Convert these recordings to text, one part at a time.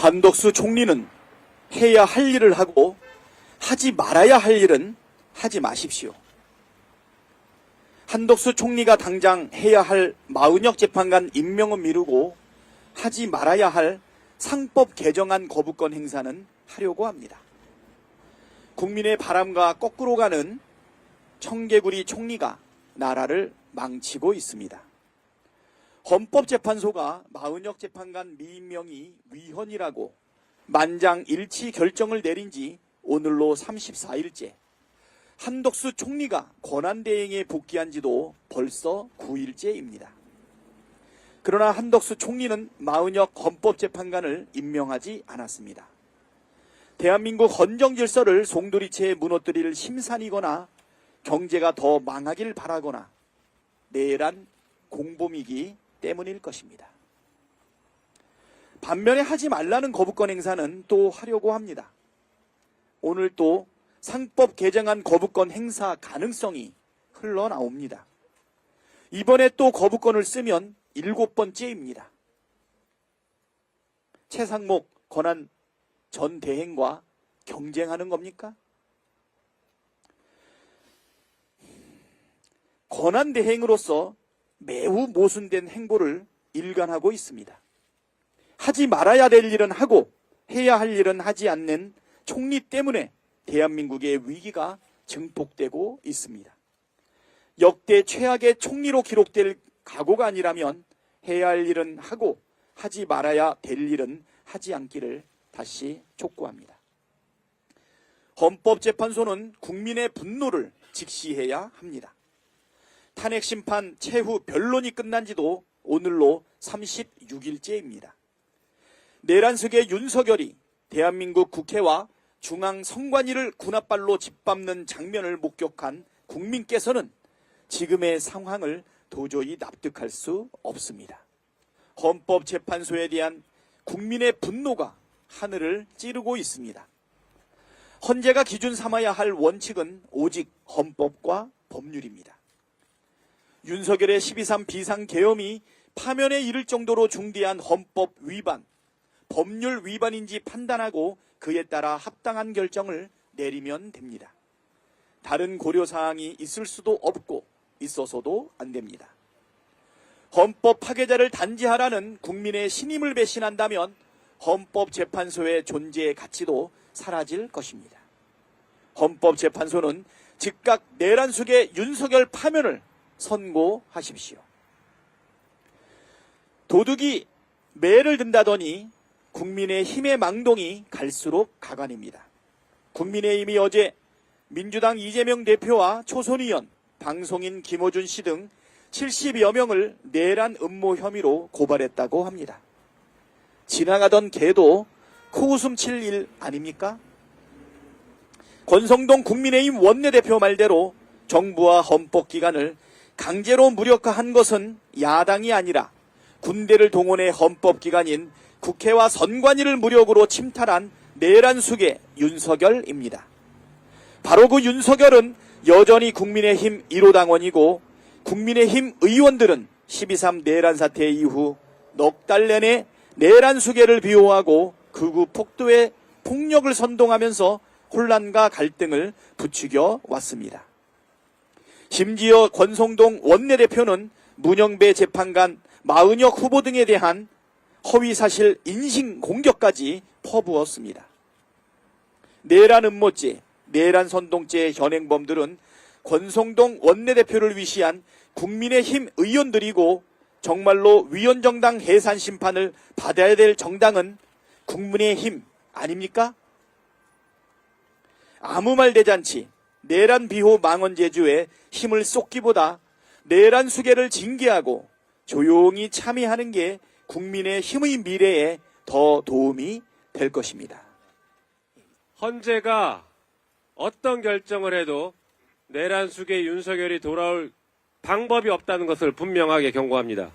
한덕수 총리는 해야 할 일을 하고 하지 말아야 할 일은 하지 마십시오. 한덕수 총리가 당장 해야 할 마은혁 재판관 임명은 미루고 하지 말아야 할 상법 개정안 거부권 행사는 하려고 합니다. 국민의 바람과 거꾸로 가는 청개구리 총리가 나라를 망치고 있습니다. 헌법재판소가 마은혁 재판관 미임명이 위헌이라고 만장일치 결정을 내린 지 오늘로 34일째. 한덕수 총리가 권한대행에 복귀한 지도 벌써 9일째입니다. 그러나 한덕수 총리는 마은혁 헌법재판관을 임명하지 않았습니다. 대한민국 헌정 질서를 송두리째 무너뜨릴 심산이거나 경제가 더 망하길 바라거나 내란 공범이기 때문일 것입니다. 반면에 하지 말라는 거부권 행사는 또 하려고 합니다. 오늘 또 상법 개정안 거부권 행사 가능성이 흘러나옵니다. 이번에 또 거부권을 쓰면 일곱 번째입니다. 최상목 권한 전 대행과 경쟁하는 겁니까? 권한 대행으로서 매우 모순된 행보를 일관하고 있습니다. 하지 말아야 될 일은 하고 해야 할 일은 하지 않는 총리 때문에 대한민국의 위기가 증폭되고 있습니다. 역대 최악의 총리로 기록될 각오가 아니라면 해야 할 일은 하고 하지 말아야 될 일은 하지 않기를 다시 촉구합니다. 헌법재판소는 국민의 분노를 직시해야 합니다. 탄핵 심판 최후 변론이 끝난 지도 오늘로 36일째입니다. 내란석의 윤석열이 대한민국 국회와 중앙 선관위를 군합발로 짓밟는 장면을 목격한 국민께서는 지금의 상황을 도저히 납득할 수 없습니다. 헌법재판소에 대한 국민의 분노가 하늘을 찌르고 있습니다. 헌재가 기준 삼아야 할 원칙은 오직 헌법과 법률입니다. 윤석열의 12.3 비상계엄이 파면에 이를 정도로 중대한 헌법 위반, 법률 위반인지 판단하고 그에 따라 합당한 결정을 내리면 됩니다. 다른 고려사항이 있을 수도 없고 있어서도 안 됩니다. 헌법 파괴자를 단지하라는 국민의 신임을 배신한다면 헌법재판소의 존재의 가치도 사라질 것입니다. 헌법재판소는 즉각 내란숙의 윤석열 파면을 선고하십시오. 도둑이 매를 든다더니 국민의 힘의 망동이 갈수록 가관입니다. 국민의힘이 어제 민주당 이재명 대표와 초선의원, 방송인 김호준 씨 등 70여 명을 내란 음모 혐의로 고발했다고 합니다. 지나가던 개도 코웃음 칠 일 아닙니까? 권성동 국민의힘 원내대표 말대로 정부와 헌법기관을 강제로 무력화한 것은 야당이 아니라 군대를 동원해 헌법기관인 국회와 선관위를 무력으로 침탈한 내란숙의 윤석열입니다. 바로 그 윤석열은 여전히 국민의힘 1호 당원이고 국민의힘 의원들은 12.3 내란 사태 이후 넉 달 내내 내란 수계를 비호하고 극우 폭도의 폭력을 선동하면서 혼란과 갈등을 부추겨 왔습니다. 심지어 권성동 원내대표는 문영배 재판관 마은혁 후보 등에 대한 허위사실 인신 공격까지 퍼부었습니다. 내란 음모죄, 내란 선동죄 현행범들은 권성동 원내대표를 위시한 국민의힘 의원들이고 정말로 위원정당 해산 심판을 받아야 될 정당은 국민의힘 아닙니까? 아무 말 대잔치, 내란 비호 망언 제주에 힘을 쏟기보다 내란 수계를 징계하고 조용히 참여하는 게 국민의 힘의 미래에 더 도움이 될 것입니다. 헌재가 어떤 결정을 해도 내란 숙의 윤석열이 돌아올 방법이 없다는 것을 분명하게 경고합니다.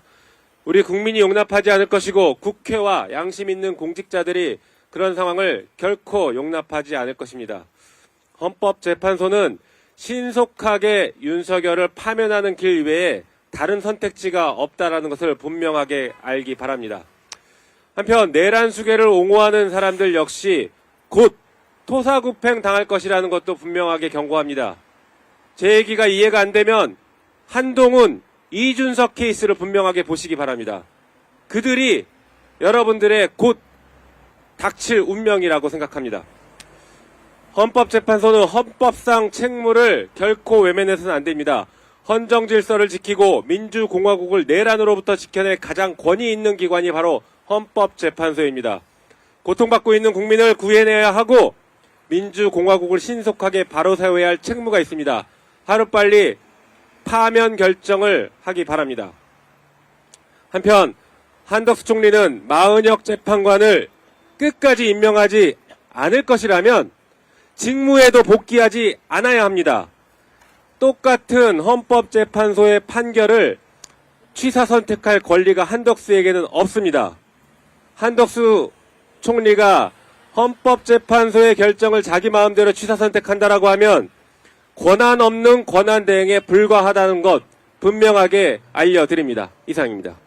우리 국민이 용납하지 않을 것이고 국회와 양심 있는 공직자들이 그런 상황을 결코 용납하지 않을 것입니다. 헌법재판소는 신속하게 윤석열을 파면하는 길 외에 다른 선택지가 없다라는 것을 분명하게 알기 바랍니다. 한편 내란 수계를 옹호하는 사람들 역시 곧 토사구팽 당할 것이라는 것도 분명하게 경고합니다. 제 얘기가 이해가 안 되면 한동훈, 이준석 케이스를 분명하게 보시기 바랍니다. 그들이 여러분들의 곧 닥칠 운명이라고 생각합니다. 헌법재판소는 헌법상 책무를 결코 외면해서는 안 됩니다. 헌정 질서를 지키고 민주공화국을 내란으로부터 지켜낼 가장 권위 있는 기관이 바로 헌법재판소입니다. 고통받고 있는 국민을 구해내야 하고 민주공화국을 신속하게 바로 세워야 할 책무가 있습니다. 하루빨리 파면 결정을 하기 바랍니다. 한편 한덕수 총리는 마은혁 재판관을 끝까지 임명하지 않을 것이라면 직무에도 복귀하지 않아야 합니다. 똑같은 헌법재판소의 판결을 취사 선택할 권리가 한덕수에게는 없습니다. 한덕수 총리가 헌법재판소의 결정을 자기 마음대로 취사 선택한다라고 하면 권한 없는 권한 대행에 불과하다는 것 분명하게 알려드립니다. 이상입니다.